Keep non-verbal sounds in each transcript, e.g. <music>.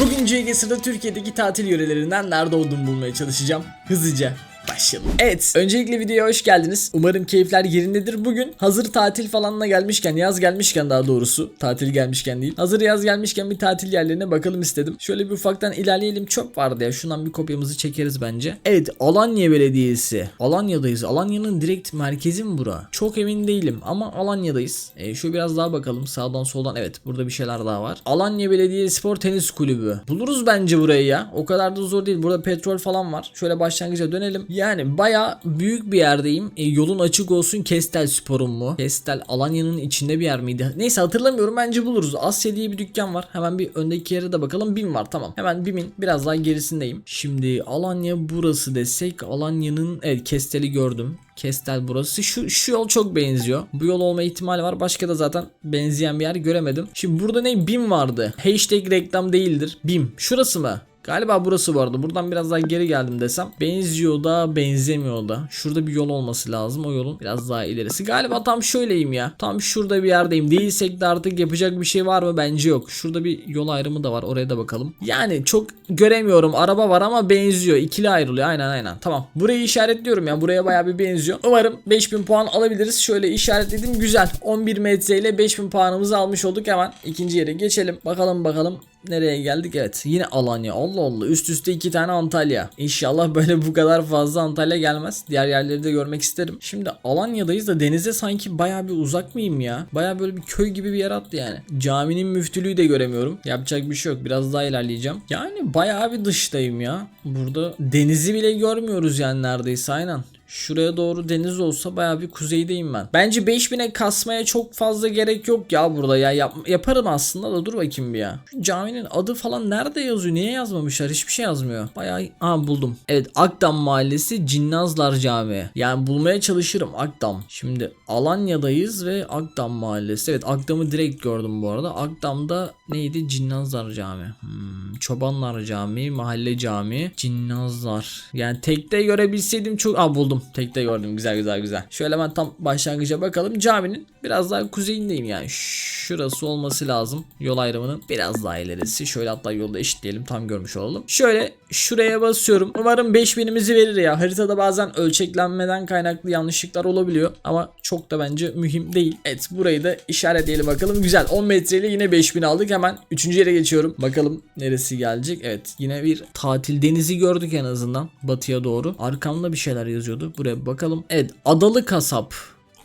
Bugün CGS'de Türkiye'deki tatil yörelerinden nerede olduğumu bulmaya çalışacağım. Hızlıca başlayalım. Evet, öncelikle videoya hoş geldiniz. Umarım keyifler yerindedir. Bugün hazır tatil falanla gelmişken, yaz gelmişken daha doğrusu, tatil gelmişken değil. Hazır yaz gelmişken bir tatil yerlerine bakalım istedim. Şöyle bir ufaktan ilerleyelim. Çöp vardı ya. Şundan bir kopyamızı çekeriz bence. Evet, Alanya Belediyesi. Alanya'dayız. Alanya'nın direkt merkezi mi bura? Çok emin değilim ama Alanya'dayız. E, şu biraz daha bakalım sağdan soldan. Evet, burada bir şeyler daha var. Alanya Belediye Spor Tenis Kulübü. Buluruz bence burayı ya. O kadar da zor değil. Burada petrol falan var. Şöyle başlangıca dönelim. Yani baya büyük bir yerdeyim. E, yolun açık olsun Kestel Spor'un mu? Kestel Alanya'nın içinde bir yer miydi? Neyse hatırlamıyorum. Bence buluruz. Asya diye bir dükkan var. Hemen bir öndeki yere de bakalım. BİM var tamam. Hemen BİM'in biraz daha gerisindeyim. Şimdi Alanya burası desek Alanya'nın evet Kestel'i gördüm. Kestel burası. Şu, şu yol çok benziyor. Bu yol olma ihtimali var. Başka da zaten benzeyen bir yer göremedim. Şimdi burada ne? BİM vardı. Hashtag reklam değildir. BİM. Şurası mı? Galiba burası bu arada. Buradan biraz daha geri geldim desem. Benziyor da benzemiyor da. Şurada bir yol olması lazım. O yolun biraz daha ilerisi. Galiba tam şöyleyim ya. Tam şurada bir yerdeyim. Değilsek de artık yapacak bir şey var mı? Bence yok. Şurada bir yol ayrımı da var. Oraya da bakalım. Yani çok göremiyorum. Araba var ama benziyor. İkili ayrılıyor. Aynen aynen. Tamam. Burayı işaretliyorum ya. Buraya bayağı bir benziyor. Umarım 5000 puan alabiliriz. Şöyle işaretledim. Güzel. 11 metre ile 5000 puanımızı almış olduk. Hemen ikinci yere geçelim. Bakalım bakalım nereye geldik? Evet yine Alanya. Allah Allah üst üste iki tane Antalya. İnşallah böyle bu kadar fazla Antalya gelmez. Diğer yerleri de görmek isterim. Şimdi Alanya'dayız da denize sanki baya bir uzak mıyım ya? Baya böyle bir köy gibi bir yer attı yani. Caminin müftülüğü de göremiyorum. Yapacak bir şey yok. Biraz daha ilerleyeceğim. Yani baya bir dıştayım ya. Burada denizi bile görmüyoruz yani neredeyse aynen. Şuraya doğru deniz olsa baya bir kuzeydeyim ben. Bence 5000'e kasmaya çok fazla gerek yok ya burada ya. Yap- yaparım aslında da dur bakayım bir ya. Şu caminin adı falan nerede yazıyor? Niye yazmamışlar? Hiçbir şey yazmıyor. Bayağı Aa buldum. Evet Akdam Mahallesi Cinnazlar Camii. Yani bulmaya çalışırım Akdam. Şimdi Alanya'dayız ve Akdam Mahallesi. Evet Akdam'ı direkt gördüm bu arada. Akdam'da neydi? Cinnazlar Camii. Hmm, Çobanlar Camii, Mahalle Camii, Cinnazlar. Yani tekte görebilseydim çok... Aa buldum. Tekte gördüm. Güzel güzel güzel. Şöyle ben tam başlangıca bakalım. Caminin biraz daha kuzeyindeyim yani. Şurası olması lazım. Yol ayrımının biraz daha ilerisi. Şöyle hatta yolda eşitleyelim. Tam görmüş olalım. Şöyle şuraya basıyorum. Umarım 5000'imizi verir ya. Haritada bazen ölçeklenmeden kaynaklı yanlışlıklar olabiliyor. Ama çok da bence mühim değil. Evet burayı da işaretleyelim bakalım. Güzel. 10 metreyle yine 5000 aldık. Hemen 3. yere geçiyorum. Bakalım neresi gelecek. Evet yine bir tatil denizi gördük en azından. Batıya doğru. Arkamda bir şeyler yazıyordu. Buraya bakalım. Evet Adalı Kasap.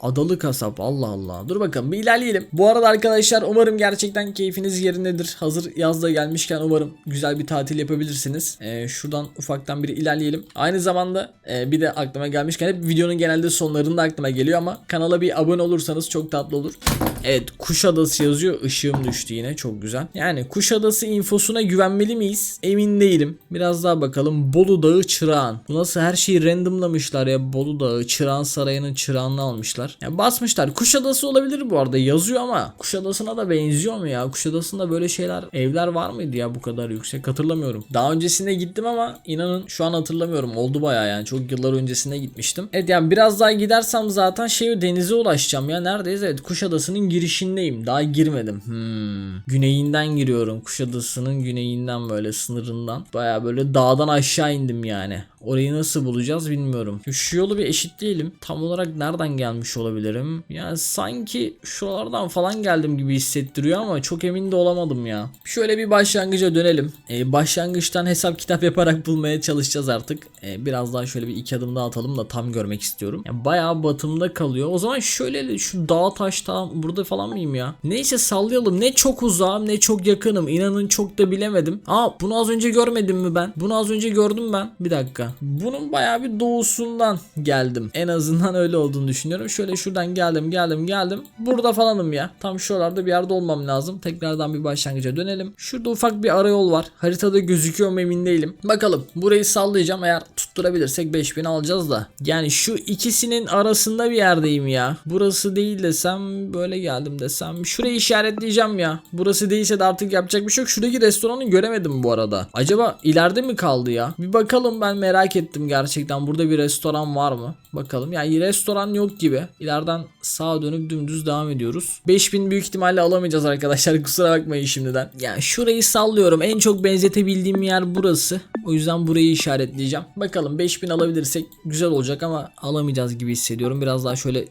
Adalı kasap Allah Allah. Dur bakalım bir ilerleyelim. Bu arada arkadaşlar umarım gerçekten keyfiniz yerindedir. Hazır yazda gelmişken umarım güzel bir tatil yapabilirsiniz. Ee, şuradan ufaktan bir ilerleyelim. Aynı zamanda e, bir de aklıma gelmişken hep videonun genelde sonlarında aklıma geliyor ama kanala bir abone olursanız çok tatlı olur. Evet Kuşadası yazıyor. Işığım düştü yine çok güzel. Yani Kuşadası infosuna güvenmeli miyiz? Emin değilim. Biraz daha bakalım. Bolu Dağı Çırağan. Bu nasıl her şeyi randomlamışlar ya. Bolu Dağı Çırağan Sarayı'nın çırağını almışlar. Ya basmışlar. Kuşadası olabilir bu arada yazıyor ama Kuşadası'na da benziyor mu ya? Kuşadası'nda böyle şeyler evler var mıydı ya bu kadar yüksek hatırlamıyorum. Daha öncesinde gittim ama inanın şu an hatırlamıyorum. Oldu baya yani çok yıllar öncesine gitmiştim. Evet yani biraz daha gidersem zaten şey denize ulaşacağım ya. Neredeyiz? Evet Kuşadası'nın girişindeyim. Daha girmedim. Hmm. Güneyinden giriyorum. Kuşadası'nın güneyinden böyle sınırından. Baya böyle dağdan aşağı indim yani. Orayı nasıl bulacağız bilmiyorum. Şu yolu bir eşitleyelim. Tam olarak nereden gelmiş olabilirim? Yani sanki şuralardan falan geldim gibi hissettiriyor ama çok emin de olamadım ya. Şöyle bir başlangıca dönelim. Ee, başlangıçtan hesap kitap yaparak bulmaya çalışacağız artık. Ee, biraz daha şöyle bir iki adım daha atalım da tam görmek istiyorum. Yani bayağı batımda kalıyor. O zaman şöyle şu dağ taş tam burada falan mıyım ya? Neyse sallayalım. Ne çok uzağım ne çok yakınım. İnanın çok da bilemedim. Aa bunu az önce görmedim mi ben? Bunu az önce gördüm ben. Bir dakika. Bunun bayağı bir doğusundan geldim. En azından öyle olduğunu düşünüyorum. Şöyle şuradan geldim geldim geldim. Burada falanım ya. Tam şuralarda bir yerde olmam lazım. Tekrardan bir başlangıca dönelim. Şurada ufak bir arayol var. Haritada gözüküyor mu emin değilim. Bakalım burayı sallayacağım. Eğer tutturabilirsek 5000 alacağız da. Yani şu ikisinin arasında bir yerdeyim ya. Burası değil desem böyle geldim desem. Şurayı işaretleyeceğim ya. Burası değilse de artık yapacak bir şey yok. Şuradaki restoranı göremedim bu arada. Acaba ileride mi kaldı ya? Bir bakalım ben merak merak ettim gerçekten. Burada bir restoran var mı? Bakalım. Yani restoran yok gibi. İleriden sağa dönüp dümdüz devam ediyoruz. 5000 büyük ihtimalle alamayacağız arkadaşlar. <laughs> Kusura bakmayın şimdiden. Yani şurayı sallıyorum. En çok benzetebildiğim yer burası. O yüzden burayı işaretleyeceğim. Bakalım 5000 alabilirsek güzel olacak ama alamayacağız gibi hissediyorum. Biraz daha şöyle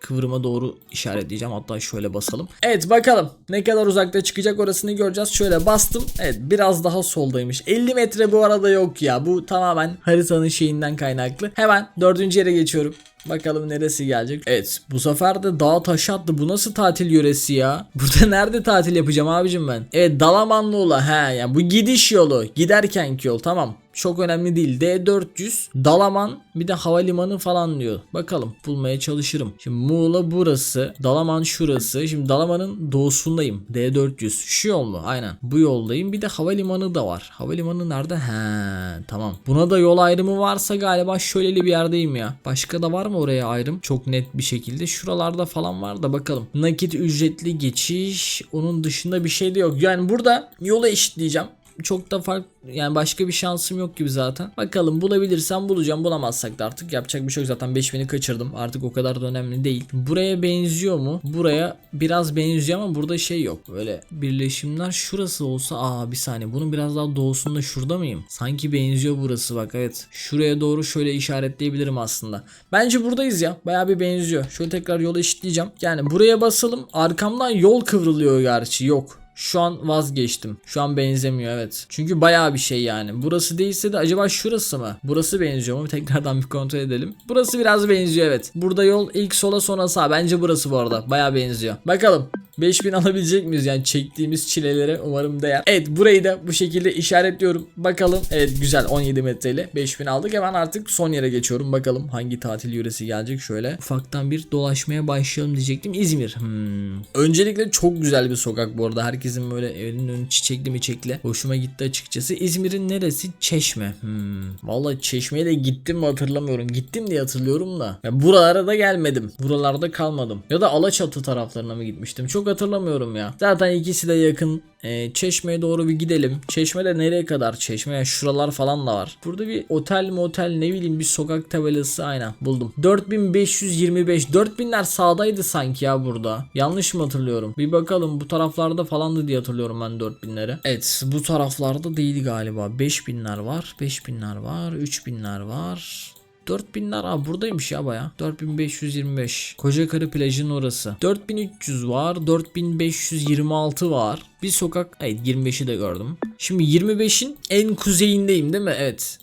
kıvrıma doğru işaretleyeceğim. Hatta şöyle basalım. Evet bakalım ne kadar uzakta çıkacak orasını göreceğiz. Şöyle bastım. Evet biraz daha soldaymış. 50 metre bu arada yok ya. Bu tamamen haritanın şeyinden kaynaklı. Hemen dördüncü yere geçiyorum. Bakalım neresi gelecek. Evet bu sefer de dağ taşı attı. Bu nasıl tatil yöresi ya? <laughs> Burada nerede tatil yapacağım abicim ben? Evet Dalamanlıoğlu. He yani bu gidiş yolu. Giderkenki yol tamam. Çok önemli değil. D400 Dalaman bir de havalimanı falan diyor. Bakalım bulmaya çalışırım. Şimdi Muğla burası. Dalaman şurası. Şimdi Dalaman'ın doğusundayım. D400. Şu yol mu? Aynen. Bu yoldayım. Bir de havalimanı da var. Havalimanı nerede? He tamam. Buna da yol ayrımı varsa galiba şöyleli bir yerdeyim ya. Başka da var mı oraya ayrım? Çok net bir şekilde. Şuralarda falan var da bakalım. Nakit ücretli geçiş. Onun dışında bir şey de yok. Yani burada yolu eşitleyeceğim çok da fark yani başka bir şansım yok gibi zaten. Bakalım bulabilirsem bulacağım. Bulamazsak da artık yapacak bir şey yok zaten 5000'i kaçırdım. Artık o kadar da önemli değil. Buraya benziyor mu? Buraya biraz benziyor ama burada şey yok. Böyle birleşimler şurası olsa aa bir saniye bunun biraz daha doğusunda şurada mıyım? Sanki benziyor burası bak evet. Şuraya doğru şöyle işaretleyebilirim aslında. Bence buradayız ya. Bayağı bir benziyor. Şöyle tekrar yolu eşitleyeceğim. Yani buraya basalım. Arkamdan yol kıvrılıyor gerçi. Yok. Şu an vazgeçtim. Şu an benzemiyor evet. Çünkü bayağı bir şey yani. Burası değilse de acaba şurası mı? Burası benziyor mu? <laughs> Tekrardan bir kontrol edelim. Burası biraz benziyor evet. Burada yol ilk sola sonra sağ. Bence burası bu arada. Bayağı benziyor. Bakalım. 5000 alabilecek miyiz yani çektiğimiz çilelere umarım değer. Evet burayı da bu şekilde işaretliyorum. Bakalım evet güzel 17 metreyle 5000 aldık. Hemen artık son yere geçiyorum. Bakalım hangi tatil yöresi gelecek şöyle. Ufaktan bir dolaşmaya başlayalım diyecektim. İzmir. Hmm. Öncelikle çok güzel bir sokak bu arada. Herkesin böyle evinin önü çiçekli mi çekli. Hoşuma gitti açıkçası. İzmir'in neresi? Çeşme. Hmm. Vallahi Çeşme'ye de gittim mi hatırlamıyorum. Gittim diye hatırlıyorum da. Ya buralara da gelmedim. Buralarda kalmadım. Ya da Alaçatı taraflarına mı gitmiştim? Çok hatırlamıyorum ya. Zaten ikisi de yakın. Ee, Çeşme'ye doğru bir gidelim. Çeşme'de nereye kadar Çeşme? Yani şuralar falan da var. Burada bir otel motel ne bileyim bir sokak tabelası aynen buldum. 4525 4000'ler sağdaydı sanki ya burada. Yanlış mı hatırlıyorum? Bir bakalım bu taraflarda falandı diye hatırlıyorum ben 4000'leri. Evet bu taraflarda değil galiba. 5000'ler var. 5000'ler var. 3000'ler var. 4000'ler abi buradaymış ya baya. 4525. Kocakarı plajının orası. 4300 var. 4526 var. Bir sokak. Evet 25'i de gördüm. Şimdi 25'in en kuzeyindeyim değil mi? Evet.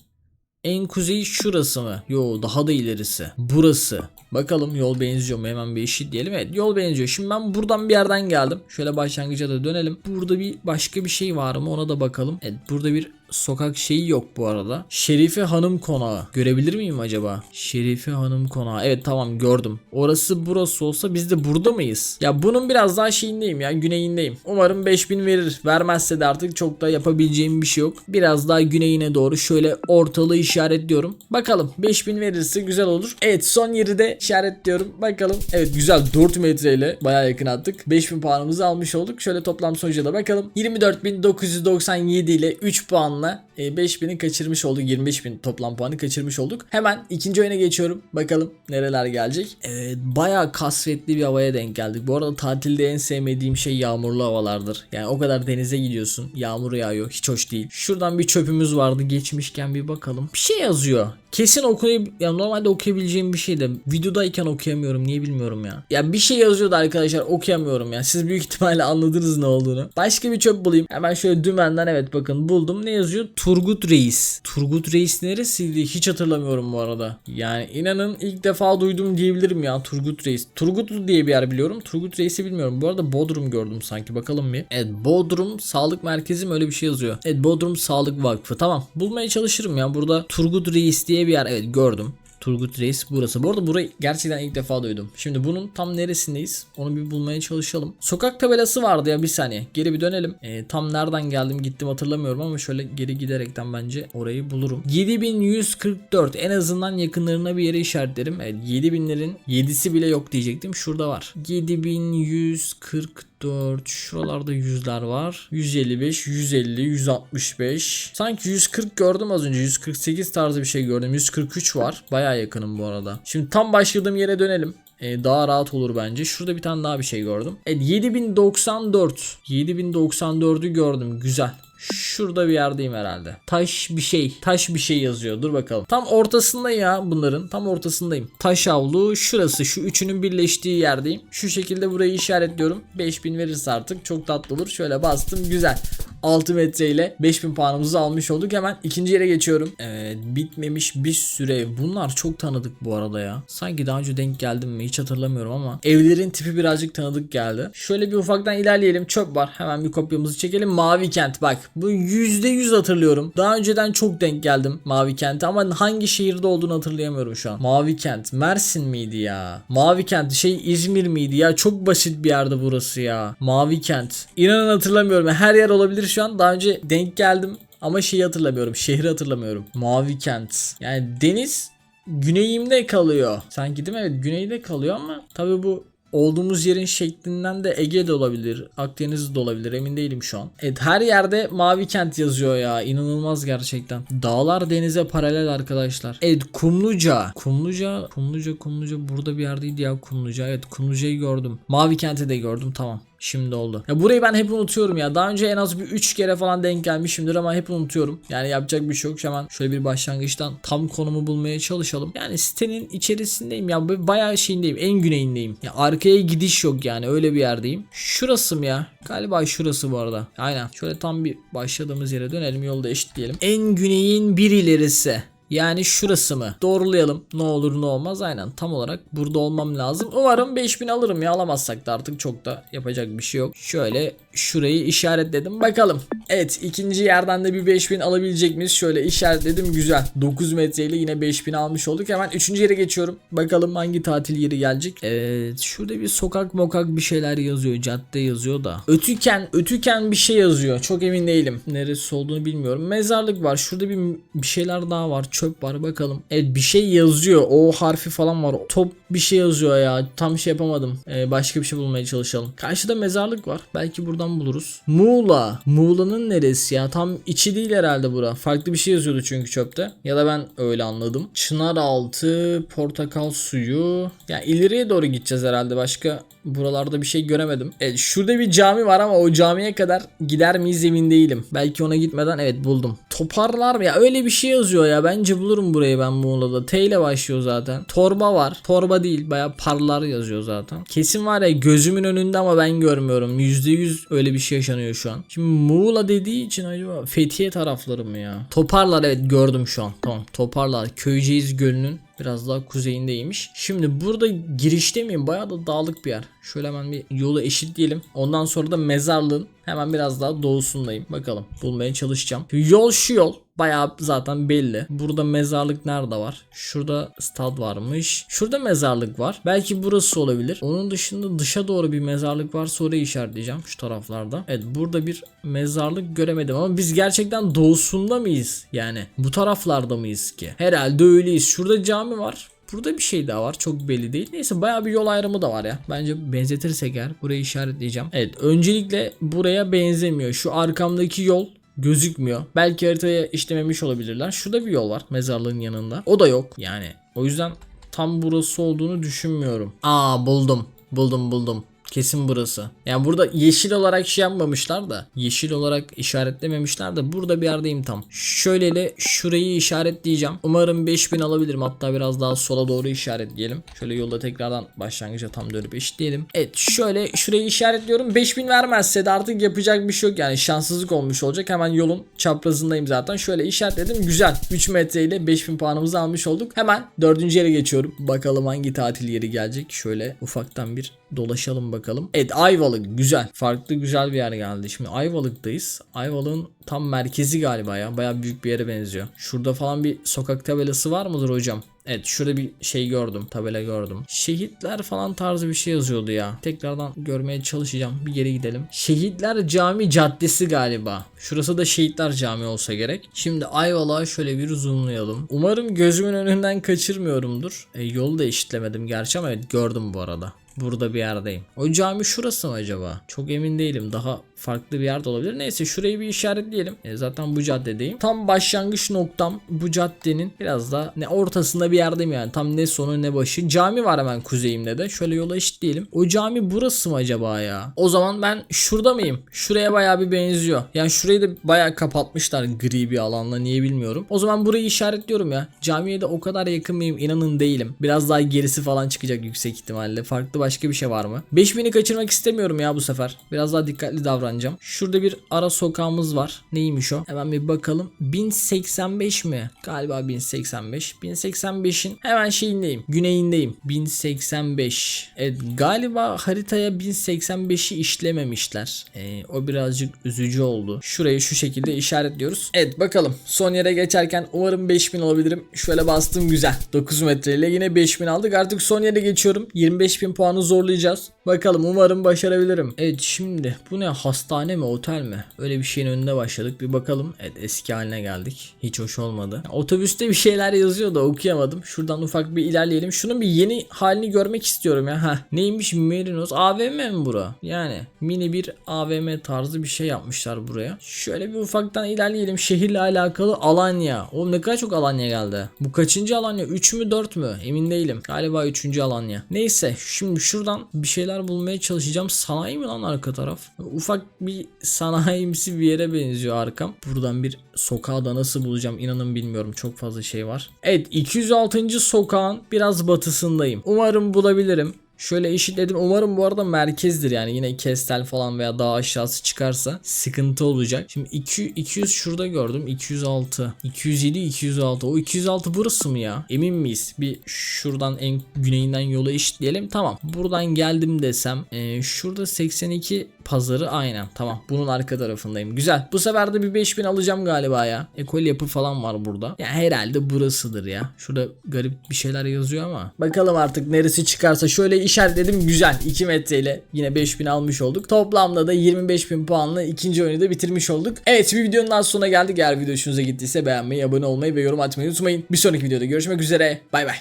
En kuzeyi şurası mı? Yo daha da ilerisi. Burası. Bakalım yol benziyor mu? Hemen bir eşit diyelim. Evet yol benziyor. Şimdi ben buradan bir yerden geldim. Şöyle başlangıca da dönelim. Burada bir başka bir şey var mı? Ona da bakalım. Evet burada bir sokak şeyi yok bu arada. Şerife Hanım Konağı. Görebilir miyim acaba? Şerife Hanım Konağı. Evet tamam gördüm. Orası burası olsa biz de burada mıyız? Ya bunun biraz daha şeyindeyim ya güneyindeyim. Umarım 5000 verir. Vermezse de artık çok da yapabileceğim bir şey yok. Biraz daha güneyine doğru şöyle ortalığı işaretliyorum. Bakalım 5000 verirse güzel olur. Evet son yeri de işaretliyorum. Bakalım. Evet güzel 4 metreyle bayağı yakın attık. 5000 puanımızı almış olduk. Şöyle toplam sonuca da bakalım. 24.997 ile 3 puanla e, 5000'i kaçırmış olduk. 25.000 toplam puanı kaçırmış olduk. Hemen ikinci oyuna geçiyorum. Bakalım nereler gelecek. Evet bayağı kasvetli bir havaya denk geldik. Bu arada tatilde en sevmediğim şey yağmurlu havalardır. Yani o kadar denize gidiyorsun. Yağmur yağıyor. Hiç hoş değil. Şuradan bir çöpümüz vardı. Geçmişken bir bakalım. Bir şey yazıyor. Kesin okuyab ya normalde okuyabileceğim bir şey de videodayken okuyamıyorum niye bilmiyorum ya. Ya bir şey yazıyordu arkadaşlar okuyamıyorum ya. Siz büyük ihtimalle anladınız ne olduğunu. Başka bir çöp bulayım. Hemen şöyle dümenden evet bakın buldum. Ne yazıyor? Turgut Reis. Turgut Reis neresiydi? Hiç hatırlamıyorum bu arada. Yani inanın ilk defa duydum diyebilirim ya Turgut Reis. Turgutlu diye bir yer biliyorum. Turgut Reis'i bilmiyorum. Bu arada Bodrum gördüm sanki. Bakalım bir. Evet Bodrum Sağlık Merkezi mi öyle bir şey yazıyor. Evet Bodrum Sağlık Vakfı. Tamam. Bulmaya çalışırım ya. Burada Turgut Reis diye bir yer. Evet gördüm. Turgut Reis burası. Bu arada burayı gerçekten ilk defa duydum. Şimdi bunun tam neresindeyiz? Onu bir bulmaya çalışalım. Sokak tabelası vardı ya bir saniye. Geri bir dönelim. Ee, tam nereden geldim gittim hatırlamıyorum ama şöyle geri giderekten bence orayı bulurum. 7144 en azından yakınlarına bir yere işaretlerim. Evet 7000'lerin 7'si bile yok diyecektim. Şurada var. 7144 144 şuralarda yüzler var 155 150 165 sanki 140 gördüm az önce 148 tarzı bir şey gördüm 143 var baya yakınım bu arada şimdi tam başladığım yere dönelim Ee, daha rahat olur bence. Şurada bir tane daha bir şey gördüm. Evet 7094. 7094'ü gördüm. Güzel. Şurada bir yerdeyim herhalde. Taş bir şey. Taş bir şey yazıyor. Dur bakalım. Tam ortasında ya bunların. Tam ortasındayım. Taş avlu şurası. Şu üçünün birleştiği yerdeyim. Şu şekilde burayı işaretliyorum. 5000 verirse artık çok tatlı olur. Şöyle bastım. Güzel. 6 metre ile 5000 puanımızı almış olduk. Hemen ikinci yere geçiyorum. Evet bitmemiş bir süre. Bunlar çok tanıdık bu arada ya. Sanki daha önce denk geldim mi hiç hatırlamıyorum ama evlerin tipi birazcık tanıdık geldi. Şöyle bir ufaktan ilerleyelim. Çöp var. Hemen bir kopyamızı çekelim. Mavi kent bak. Bu %100 hatırlıyorum. Daha önceden çok denk geldim Mavi kente ama hangi şehirde olduğunu hatırlayamıyorum şu an. Mavi kent. Mersin miydi ya? Mavi kent şey İzmir miydi ya? Çok basit bir yerde burası ya. Mavi kent. İnanın hatırlamıyorum. Her yer olabilir şu an. Daha önce denk geldim ama şeyi hatırlamıyorum. Şehri hatırlamıyorum. Mavi kent. Yani deniz güneyimde kalıyor. Sanki değil mi? Evet güneyde kalıyor ama tabii bu olduğumuz yerin şeklinden de Ege de olabilir, Akdeniz de olabilir emin değilim şu an. Evet her yerde mavi kent yazıyor ya inanılmaz gerçekten. Dağlar denize paralel arkadaşlar. Evet Kumluca. Kumluca, Kumluca, Kumluca burada bir yerdeydi ya Kumluca. Evet Kumluca'yı gördüm. Mavi kenti de gördüm tamam. Şimdi oldu. Ya burayı ben hep unutuyorum ya. Daha önce en az bir 3 kere falan denk gelmişimdir ama hep unutuyorum. Yani yapacak bir şey yok. Hemen şöyle bir başlangıçtan tam konumu bulmaya çalışalım. Yani sitenin içerisindeyim ya. Bayağı şeyindeyim. En güneyindeyim. Ya arkaya gidiş yok yani. Öyle bir yerdeyim. Şurası mı ya? Galiba şurası bu arada. Aynen. Şöyle tam bir başladığımız yere dönelim. Yolda eşitleyelim. En güneyin bir ilerisi. Yani şurası mı? Doğrulayalım. Ne olur ne olmaz. Aynen tam olarak burada olmam lazım. Umarım 5000 alırım ya. Alamazsak da artık çok da yapacak bir şey yok. Şöyle şurayı işaretledim. Bakalım. Evet ikinci yerden de bir 5000 alabilecek miyiz? Şöyle işaretledim. Güzel. 9 metreyle yine 5000 almış olduk. Hemen üçüncü yere geçiyorum. Bakalım hangi tatil yeri gelecek. Evet şurada bir sokak mokak bir şeyler yazıyor. Cadde yazıyor da. Ötüken ötüken bir şey yazıyor. Çok emin değilim. Neresi olduğunu bilmiyorum. Mezarlık var. Şurada bir, bir şeyler daha var. Çöp var bakalım. Evet bir şey yazıyor. O harfi falan var. Top bir şey yazıyor ya. Tam şey yapamadım. Ee, başka bir şey bulmaya çalışalım. Karşıda mezarlık var. Belki buradan buluruz. Muğla. Muğla'nın neresi ya? Tam içi değil herhalde bura. Farklı bir şey yazıyordu çünkü çöpte. Ya da ben öyle anladım. Çınaraltı, portakal suyu. Ya ileriye doğru gideceğiz herhalde. Başka buralarda bir şey göremedim. Evet şurada bir cami var ama o camiye kadar gider miyiz emin değilim. Belki ona gitmeden evet buldum. Toparlar mı ya öyle bir şey yazıyor ya. Bence bulurum burayı ben Muğla'da. T ile başlıyor zaten. Torba var. Torba değil baya parlar yazıyor zaten. Kesin var ya gözümün önünde ama ben görmüyorum. %100 öyle bir şey yaşanıyor şu an. Şimdi Muğla dediği için acaba Fethiye tarafları mı ya? Toparlar evet gördüm şu an. Tamam Toparlar. Köyceğiz Gölü'nün Biraz daha kuzeyindeymiş. Şimdi burada girişte miyim? Bayağı da dağlık bir yer. Şöyle hemen bir yolu eşitleyelim. Ondan sonra da mezarlığın hemen biraz daha doğusundayım. Bakalım bulmaya çalışacağım. Yol şu yol. Bayağı zaten belli. Burada mezarlık nerede var? Şurada stad varmış. Şurada mezarlık var. Belki burası olabilir. Onun dışında dışa doğru bir mezarlık varsa orayı işaretleyeceğim şu taraflarda. Evet burada bir mezarlık göremedim ama biz gerçekten doğusunda mıyız? Yani bu taraflarda mıyız ki? Herhalde öyleyiz. Şurada cami var. Burada bir şey daha var. Çok belli değil. Neyse bayağı bir yol ayrımı da var ya. Bence benzetirsek eğer burayı işaretleyeceğim. Evet öncelikle buraya benzemiyor. Şu arkamdaki yol gözükmüyor. Belki haritaya işlememiş olabilirler. Şurada bir yol var mezarlığın yanında. O da yok yani. O yüzden tam burası olduğunu düşünmüyorum. Aa buldum. Buldum buldum. Kesin burası. Yani burada yeşil olarak şey yapmamışlar da yeşil olarak işaretlememişler de burada bir yerdeyim tam. Şöyle şurayı işaretleyeceğim. Umarım 5000 alabilirim. Hatta biraz daha sola doğru işaretleyelim. Şöyle yolda tekrardan başlangıca tam dönüp eşitleyelim. Evet şöyle şurayı işaretliyorum. 5000 vermezse de artık yapacak bir şey yok. Yani şanssızlık olmuş olacak. Hemen yolun çaprazındayım zaten. Şöyle işaretledim. Güzel. 3 metreyle 5000 puanımızı almış olduk. Hemen dördüncü yere geçiyorum. Bakalım hangi tatil yeri gelecek. Şöyle ufaktan bir dolaşalım bakalım. Evet Ayvalık güzel. Farklı güzel bir yer geldi. Şimdi Ayvalık'tayız. Ayvalık'ın tam merkezi galiba ya. Baya büyük bir yere benziyor. Şurada falan bir sokak tabelası var mıdır hocam? Evet şurada bir şey gördüm. Tabela gördüm. Şehitler falan tarzı bir şey yazıyordu ya. Tekrardan görmeye çalışacağım. Bir geri gidelim. Şehitler Cami Caddesi galiba. Şurası da Şehitler Cami olsa gerek. Şimdi Ayvalık'a şöyle bir zoomlayalım. Umarım gözümün önünden kaçırmıyorumdur. E, yolu da eşitlemedim gerçi ama evet gördüm bu arada. Burada bir yerdeyim. O cami şurası mı acaba? Çok emin değilim. Daha farklı bir yerde olabilir. Neyse şurayı bir işaretleyelim. E, zaten bu caddedeyim. Tam başlangıç noktam bu caddenin biraz da ne ortasında bir yerdeyim yani. Tam ne sonu ne başı. Cami var hemen kuzeyimde de. Şöyle yola eşitleyelim. O cami burası mı acaba ya? O zaman ben şurada mıyım? Şuraya bayağı bir benziyor. Yani şurayı da bayağı kapatmışlar gri bir alanla niye bilmiyorum. O zaman burayı işaretliyorum ya. Camiye de o kadar yakın mıyım inanın değilim. Biraz daha gerisi falan çıkacak yüksek ihtimalle. Farklı başka bir şey var mı? 5000'i kaçırmak istemiyorum ya bu sefer. Biraz daha dikkatli davranacağım. Şurada bir ara sokağımız var. Neymiş o? Hemen bir bakalım. 1085 mi? Galiba 1085. 1085'in hemen şeyindeyim. Güneyindeyim. 1085. Evet galiba haritaya 1085'i işlememişler. Ee, o birazcık üzücü oldu. Şurayı şu şekilde işaretliyoruz. Evet bakalım. Son yere geçerken umarım 5000 olabilirim. Şöyle bastım güzel. 9 metreyle yine 5000 aldık. Artık son yere geçiyorum. 25000 puanı zorlayacağız. Bakalım umarım başarabilirim. Evet şimdi bu ne hastane mi otel mi? Öyle bir şeyin önünde başladık. Bir bakalım. Evet eski haline geldik. Hiç hoş olmadı. Otobüste bir şeyler yazıyor da okuyamadım. Şuradan ufak bir ilerleyelim. Şunun bir yeni halini görmek istiyorum ya. Heh. Neymiş Merinos? AVM mi bura? Yani mini bir AVM tarzı bir şey yapmışlar buraya. Şöyle bir ufaktan ilerleyelim. Şehirle alakalı Alanya. Oğlum ne kadar çok Alanya geldi. Bu kaçıncı Alanya? 3 mü 4 mü? Emin değilim. Galiba 3. Alanya. Neyse şimdi şuradan bir şeyler bulmaya çalışacağım. Sanayi mi lan arka taraf? Ufak bir sanayimsi bir yere benziyor arkam. Buradan bir sokağı da nasıl bulacağım inanın bilmiyorum. Çok fazla şey var. Evet 206. sokağın biraz batısındayım. Umarım bulabilirim. Şöyle eşitledim. Umarım bu arada merkezdir yani yine Kestel falan veya daha aşağısı çıkarsa sıkıntı olacak. Şimdi 200, 200 şurada gördüm. 206. 207 206. O 206 burası mı ya? Emin miyiz? Bir şuradan en güneyinden yola eşitleyelim. Tamam. Buradan geldim desem. e, şurada 82 pazarı aynen. Tamam. Bunun arka tarafındayım. Güzel. Bu sefer de bir 5000 alacağım galiba ya. Ekol yapı falan var burada. Ya herhalde burasıdır ya. Şurada garip bir şeyler yazıyor ama. Bakalım artık neresi çıkarsa şöyle işaretledim. Güzel. 2 metreyle yine 5000 almış olduk. Toplamda da 25000 puanla ikinci oyunu da bitirmiş olduk. Evet bir videonun daha sonuna geldik. Eğer video hoşunuza gittiyse beğenmeyi, abone olmayı ve yorum atmayı unutmayın. Bir sonraki videoda görüşmek üzere. Bay bay.